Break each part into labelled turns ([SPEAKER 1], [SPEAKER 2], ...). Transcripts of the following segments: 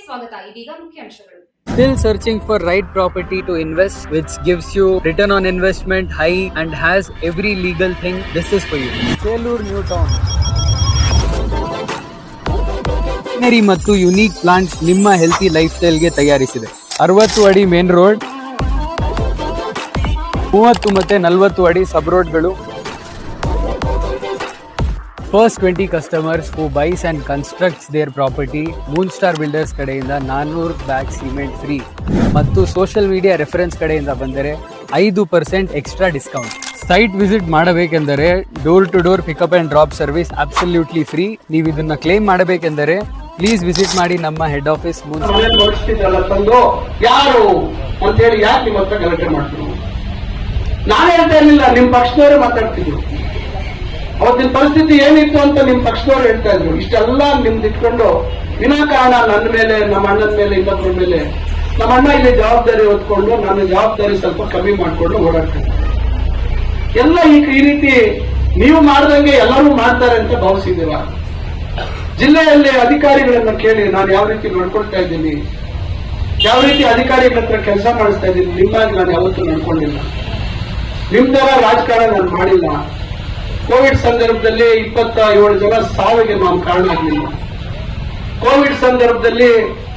[SPEAKER 1] ಸ್ವಾಗತ ಇದೀಗ ಮುಖ್ಯಾಂಶಗಳು
[SPEAKER 2] Still searching for right property to invest, which gives you return on investment high and has every legal thing. This is for you. Chelur New Town. Greenery ಮತ್ತು unique plants ನಿಮ್ಮ healthy life ಸ್ಟೈಲ್ಗೆ ತಯಾರಿಸಿದೆ ಅರವತ್ತು ಅಡಿ main road ಮೂವತ್ತು ಮತ್ತೆ ನಲವತ್ತು ಅಡಿ ಸಬ್ ರೋಡ್ಗಳು first twenty customers who buys and constructs their property moon star builders ಕಡೆಯಿಂದ ನಾನ್ನೂರು ಬ್ಯಾಗ್ ಸಿಮೆಂಟ್ ಫ್ರೀ ಮತ್ತು ಸೋಷಿಯಲ್ ಮೀಡಿಯಾ ರೆಫರೆನ್ಸ್ ಕಡೆಯಿಂದ ಬಂದರೆ ಐದು percent extra discount site visit ಮಾಡಬೇಕೆಂದರೆ door to door pickup and drop service absolutely free ನೀವು ಇದನ್ನು claim ಮಾಡಬೇಕೆಂದರೆ ಪ್ಲೀಸ್ ವಿಸಿಟ್ ಮಾಡಿ ನಮ್ಮ ಹೆಡ್ ಆಫೀಸ್ ಮೂನ್
[SPEAKER 3] ಯಾರು? ಅಂತೇಳಿ ಯಾಕೆ ನಿಮ್ಮ ಹತ್ರ ಗಲಾಟೆ ಮಾಡ್ತೀವಿ ನಾನೇ ಅಂತ ಏನಿಲ್ಲ, ನಿಮ್ಮ ಪಕ್ಷದವರೇ ಮಾತಾಡ್ತಿದ್ರು. ಅವತ್ತಿನ ಪರಿಸ್ಥಿತಿ ಏನಿತ್ತು ಅಂತ ನಿಮ್ ಪಕ್ಷದವ್ರು ಹೇಳ್ತಾ ಇದ್ರು. ಇಷ್ಟೆಲ್ಲ ನಿಮ್ದು ಇಟ್ಕೊಂಡು ವಿನಾಕಾರಣ ನನ್ನ ಮೇಲೆ, ನಮ್ಮ ಅಣ್ಣನ ಮೇಲೆ ಇನ್ನೊಬ್ಬರ ಮೇಲೆ ನಮ್ಮ ಅಣ್ಣ ಇಲ್ಲಿ ಜವಾಬ್ದಾರಿ ಹೊತ್ಕೊಂಡು, ನನ್ನ ಜವಾಬ್ದಾರಿ ಸ್ವಲ್ಪ ಕಮ್ಮಿ ಮಾಡಿಕೊಂಡು ಓಡಾಡ್ತಾರೆ ಎಲ್ಲ ಈ ಈ ರೀತಿ ನೀವು ಮಾಡ್ದಂಗೆ ಎಲ್ಲರೂ ಮಾಡ್ತಾರೆ ಅಂತ ಭಾವಿಸಿದ್ದೀರಾ ಜಿಲ್ಲೆಯಲ್ಲಿ ಅಧಿಕಾರಿಗಳನ್ನ ಕೇಳಿ ನಾನು ಯಾವ ರೀತಿ ನೋಡ್ಕೊಳ್ತಾ ಇದ್ದೀನಿ, ಯಾವ ರೀತಿ ಅಧಿಕಾರಿಗಳ ಹತ್ರ ಕೆಲಸ ಮಾಡಿಸ್ತಾ ಇದ್ದೀನಿ, ನಿಮ್ಮಾಗಿ ನಾನು ಯಾವತ್ತೂ ನಡ್ಕೊಂಡಿಲ್ಲ. ನಿಮ್ ತರ ರಾಜಕಾರಣ ನಾನು ಮಾಡಿಲ್ಲ. ಕೋವಿಡ್ ಸಂದರ್ಭದಲ್ಲಿ ಇಪ್ಪತ್ತ ಏಳು ಜನ ಸಾವಿಗೆ ನಾವು ಕಾರಣ ಆಗಲಿಲ್ಲ ಕೋವಿಡ್ ಸಂದರ್ಭದಲ್ಲಿ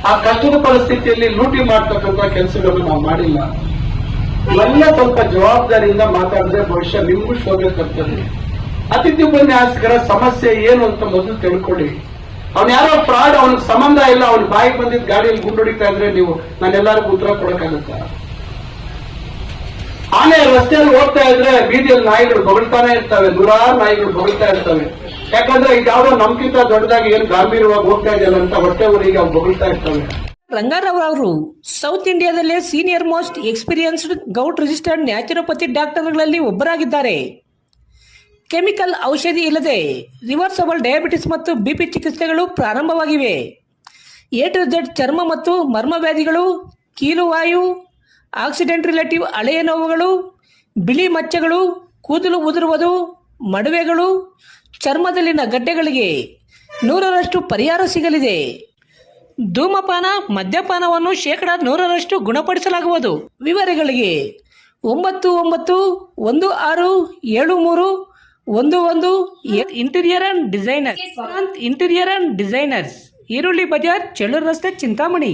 [SPEAKER 3] ಆ ಕಷ್ಟದ ಪರಿಸ್ಥಿತಿಯಲ್ಲಿ ಲೂಟಿ ಮಾಡ್ತಕ್ಕಂಥ ಕೆಲಸಗಳನ್ನು ನಾವು ಮಾಡಿಲ್ಲ. ಎಲ್ಲ ಸ್ವಲ್ಪ ಜವಾಬ್ದಾರಿಯಿಂದ ಮಾತಾಡಿದ್ರೆ ಭವಿಷ್ಯ ನಿಮಗೂ ಶೋಭೆ ತರ್ತದೆ. ಅತಿಥಿ ಉಪನ್ಯಾಸಕರ ಸಮಸ್ಯೆ ಏನು ಅಂತ ಮೊದಲು ತಿಳ್ಕೊಳ್ಳಿ. ಅವ್ನ ಯಾರೋ ಫ್ರಾಡ್, ಅವನಿಗೆ ಸಂಬಂಧ ಇಲ್ಲ, ಅವ್ನ ಬಾಯಿಗೆ ಬಂದಿದ್ದ ಗಾಡಿಯಲ್ಲಿ ಗುಂಡೊಡಿತಾ ಇದ್ರೆ ನೀವು ನಾನೆಲ್ಲರಿಗೂ ಉತ್ತರ ಕೊಡಕ್ಕಾಗತ್ತ? ಆನೆ ರಸ್ತೆಯಲ್ಲಿ ಹೋಗ್ತಾ ಇದ್ರೆ ಬೀದಿಯಲ್ಲಿ ನಾಯಿಗಳು ಬಗಳ್ತಾನೆ ಇರ್ತವೆ, ನೂರಾರು ನಾಯಿಗಳು ಬಗಳ್ತಾ ಇರ್ತವೆ. ಯಾಕಂದ್ರೆ ಇದು ಯಾವ್ದೋ ನಮ್ಗಿಂತ ದೊಡ್ಡದಾಗಿ ಏನು ಗಾಂಭೀರ್ಯವಾಗಿ ಹೋಗ್ತಾ ಇದೆಯಲ್ಲ ಅಂತ ಹೊಟ್ಟೆ ಊರಿಗೆ ಅವ್ರು ಬೊಗಳ್ತಾ ಇರ್ತವೆ.
[SPEAKER 4] ರಂಗಾರಾವ್ ಅವರು south ಇಂಡಿಯಾದಲ್ಲೇ senior most experienced gout registered naturopathy ಡಾಕ್ಟರ್ಗಳಲ್ಲಿ ಒಬ್ಬರಾಗಿದ್ದಾರೆ. ಕೆಮಿಕಲ್ ಔಷಧಿ ಇಲ್ಲದೆ ರಿವರ್ಸಬಲ್ ಡಯಾಬಿಟಿಸ್ ಮತ್ತು ಬಿಪಿ ಚಿಕಿತ್ಸೆಗಳು ಪ್ರಾರಂಭವಾಗಿವೆ. ಎ ಟು ಚರ್ಮ ಮತ್ತು ಮರ್ಮ ವ್ಯಾಧಿಗಳು ಕೀಲುವಾಯು ಆಕ್ಸಿಡೆಂಟ್ ರಿಲೇಟಿವ್ ಹಳೆಯ ನೋವುಗಳು ಬಿಳಿ ಮಚ್ಚೆಗಳು ಕೂದಲು ಉದುರುವುದು ಮಡುವೆಗಳು ಚರ್ಮದಲ್ಲಿನ ಗಡ್ಡೆಗಳಿಗೆ ನೂರರಷ್ಟು ಪರಿಹಾರ ಸಿಗಲಿದೆ. ಧೂಮಪಾನ ಮದ್ಯಪಾನವನ್ನು ಶೇಕಡ ನೂರರಷ್ಟು ಗುಣಪಡಿಸಲಾಗುವುದು. ವಿವರಗಳಿಗೆ ಒಂಬತ್ತು ಒಂಬತ್ತು ಒಂದು ಆರು ಏಳು ಮೂರು ಒಂದು ಒಂದು interior and designer interior and designers ಈರುಳ್ಳಿ ಬಜಾರ್ ಚೆಳ್ಳೂರು ರಸ್ತೆ ಚಿಂತಾಮಣಿ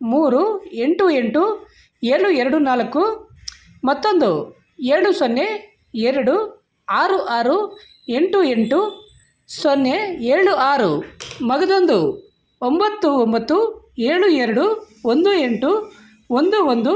[SPEAKER 4] ಮೂರು, ಎಂಟು ಎಂಟು, ಏಳು, ಎರಡು, ನಾಲ್ಕು, ಮತ್ತೊಂದು, ಏಳು, ಸೊನ್ನೆ, ಎರಡು, ಆರು ಆರು, ಎಂಟು ಎಂಟು, ಸೊನ್ನೆ, ಏಳು, ಆರು, ಮಗದೊಂದು, ಒಂಬತ್ತು ಒಂಬತ್ತು, ಏಳು, ಎರಡು, ಒಂದು, ಎಂಟು, ಒಂದು ಒಂದು